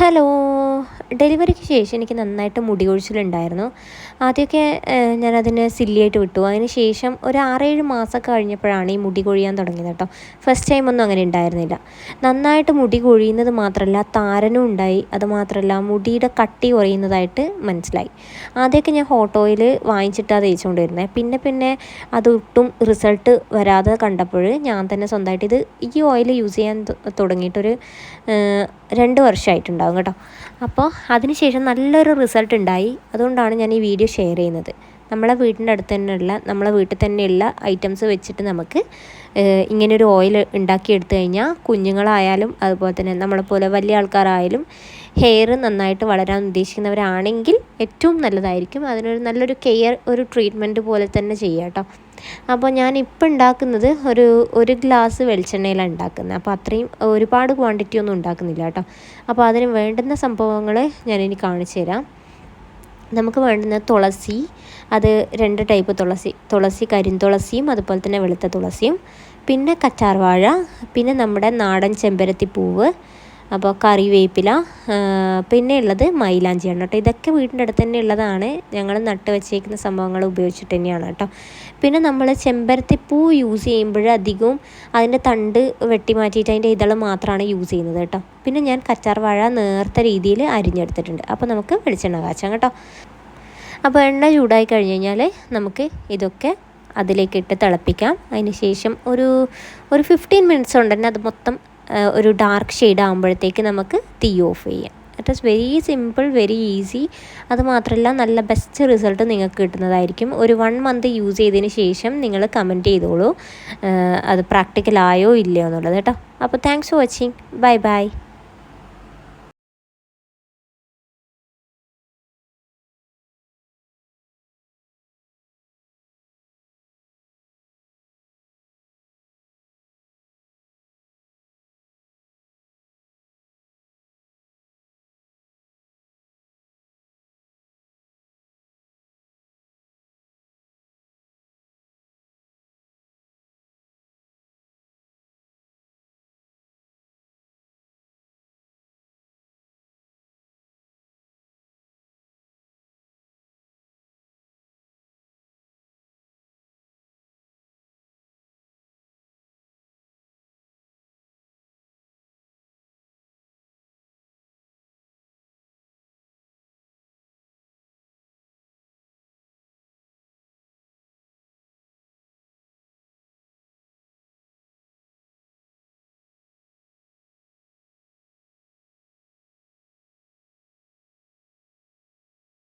Hello. ഡെലിവറിക്ക് ശേഷം എനിക്ക് നന്നായിട്ട് മുടി കൊഴിച്ചിലുണ്ടായിരുന്നു. ആദ്യമൊക്കെ ഞാനതിന് സില്ലിയായിട്ട് വിട്ടു. അതിന് ശേഷം ഒരു ആറേഴ് മാസമൊക്കെ കഴിഞ്ഞപ്പോഴാണ് ഈ മുടി കൊഴിയാൻ തുടങ്ങിയത് കേട്ടോ. ഫസ്റ്റ് ടൈം ഒന്നും അങ്ങനെ ഉണ്ടായിരുന്നില്ല. നന്നായിട്ട് മുടി കൊഴിയുന്നത് മാത്രമല്ല താരനും ഉണ്ടായി. അതുമാത്രമല്ല മുടിയുടെ കട്ടി കുറയുന്നതായിട്ട് മനസ്സിലായി. ആദ്യമൊക്കെ ഞാൻ ഹോട്ട് ഓയിൽ വാങ്ങിച്ചിട്ടാണ് തേച്ചുകൊണ്ടിരുന്നത് പിന്നെ പിന്നെ അതൊട്ടും റിസൾട്ട് വരാതെ കണ്ടപ്പോൾ ഞാൻ തന്നെ സ്വന്തമായിട്ട് ഇത് ഈ ഓയിൽ യൂസ് ചെയ്യാൻ തുടങ്ങിയിട്ടൊരു രണ്ട് വർഷമായിട്ടുണ്ടാകും കേട്ടോ. അപ്പോൾ അതിനുശേഷം നല്ലൊരു റിസൾട്ട് ഉണ്ടായി. അതുകൊണ്ടാണ് ഞാൻ ഈ വീഡിയോ ഷെയർ ചെയ്യുന്നത്. നമ്മളെ വീടിന്റെ അടുത്ത് തന്നെയുള്ള നമ്മളെ വീട്ടിൽ തന്നെയുള്ള ഐറ്റംസ് വെച്ചിട്ട് നമുക്ക് ഇങ്ങനൊരു ഓയിൽ ഉണ്ടാക്കിയെടുത്തു കഴിഞ്ഞാൽ കുഞ്ഞുങ്ങളായാലും അതുപോലെ തന്നെ നമ്മളെപ്പോലെ വലിയ ആൾക്കാരായാലും ഹെയർ നന്നായിട്ട് വളരാൻ ഉദ്ദേശിക്കുന്നവരാണെങ്കിൽ ഏറ്റവും നല്ലതായിരിക്കും. അതിനൊരു നല്ലൊരു കെയർ ഒരു ട്രീറ്റ്മെന്റ് പോലെ തന്നെ ചെയ്യാം കേട്ടോ. അപ്പോൾ ഞാൻ ഇപ്പം ഉണ്ടാക്കുന്നത് ഒരു ഒരു ഗ്ലാസ് വെളിച്ചെണ്ണയിലാണ് ഉണ്ടാക്കുന്നത്. അപ്പോൾ അത്രയും ഒരുപാട് ക്വാണ്ടിറ്റി ഒന്നും ഉണ്ടാക്കുന്നില്ല കേട്ടോ. അപ്പോൾ അതിന് വേണ്ടുന്ന സംഭവങ്ങൾ ഞാനിനി കാണിച്ചു തരാം. നമുക്ക് വേണ്ടുന്ന തുളസി അത് രണ്ട് ടൈപ്പ് തുളസി തുളസി കരിന്തുളസിയും അതുപോലെ തന്നെ വെളുത്ത തുളസിയും. പിന്നെ കറ്റാർവാഴ പിന്നെ നമ്മുടെ നാടൻ ചെമ്പരത്തി പൂവ് അപ്പോൾ കറിവേപ്പില പിന്നെ ഉള്ളത് മൈലാഞ്ചിയാണ് കേട്ടോ. ഇതൊക്കെ വീടിന്റെ അടുത്ത് തന്നെ ഉള്ളതാണ്. ഞങ്ങൾ നട്ട് വെച്ചേക്കുന്ന സംഭവങ്ങൾ ഉപയോഗിച്ചിട്ട് തന്നെയാണ് കേട്ടോ. പിന്നെ നമ്മൾ ചെമ്പരത്തിപ്പൂ യൂസ് ചെയ്യുമ്പോൾ അധികവും അതിന്റെ തണ്ട് വെട്ടി മാറ്റിയിട്ട് അതിന്റെ ഇതൾ മാത്രമാണ് യൂസ് ചെയ്യുന്നത് കേട്ടോ. പിന്നെ ഞാൻ കച്ചാർ വാഴ നേർത്ത രീതിയിൽ അരിഞ്ഞെടുത്തിട്ടുണ്ട്. അപ്പോൾ നമുക്ക് വെളിച്ചെണ്ണ കാച്ചാം കേട്ടോ. അപ്പോൾ എണ്ണ ചൂടായി കഴിഞ്ഞ് കഴിഞ്ഞാൽ നമുക്ക് ഇതൊക്കെ അതിലേക്കിട്ട് തിളപ്പിക്കാം. അതിന് ശേഷം ഒരു ഒരു ഫിഫ്റ്റീൻ മിനിറ്റ്സ് കൊണ്ട് തന്നെ അത് മൊത്തം ഒരു ഡാർക്ക് ഷെയ്ഡ് ആകുമ്പോഴത്തേക്ക് നമുക്ക് തീ ഓഫ് ചെയ്യാം. It is very simple very easy അത് മാത്രമല്ല നല്ല ബെസ്റ്റ് റിസൾട്ട് നിങ്ങൾക്ക് കിട്ടുന്നതായിരിക്കും. ഒരു വൺ മന്ത് യൂസ് ചെയ്തതിന് ശേഷം നിങ്ങൾ കമന്റ് ചെയ്തോളൂ. അത് പ്രാക്ടിക്കലായോ ഇല്ലയോ എന്നുള്ളത് കേട്ടോ. അപ്പോൾ thanks for watching bye bye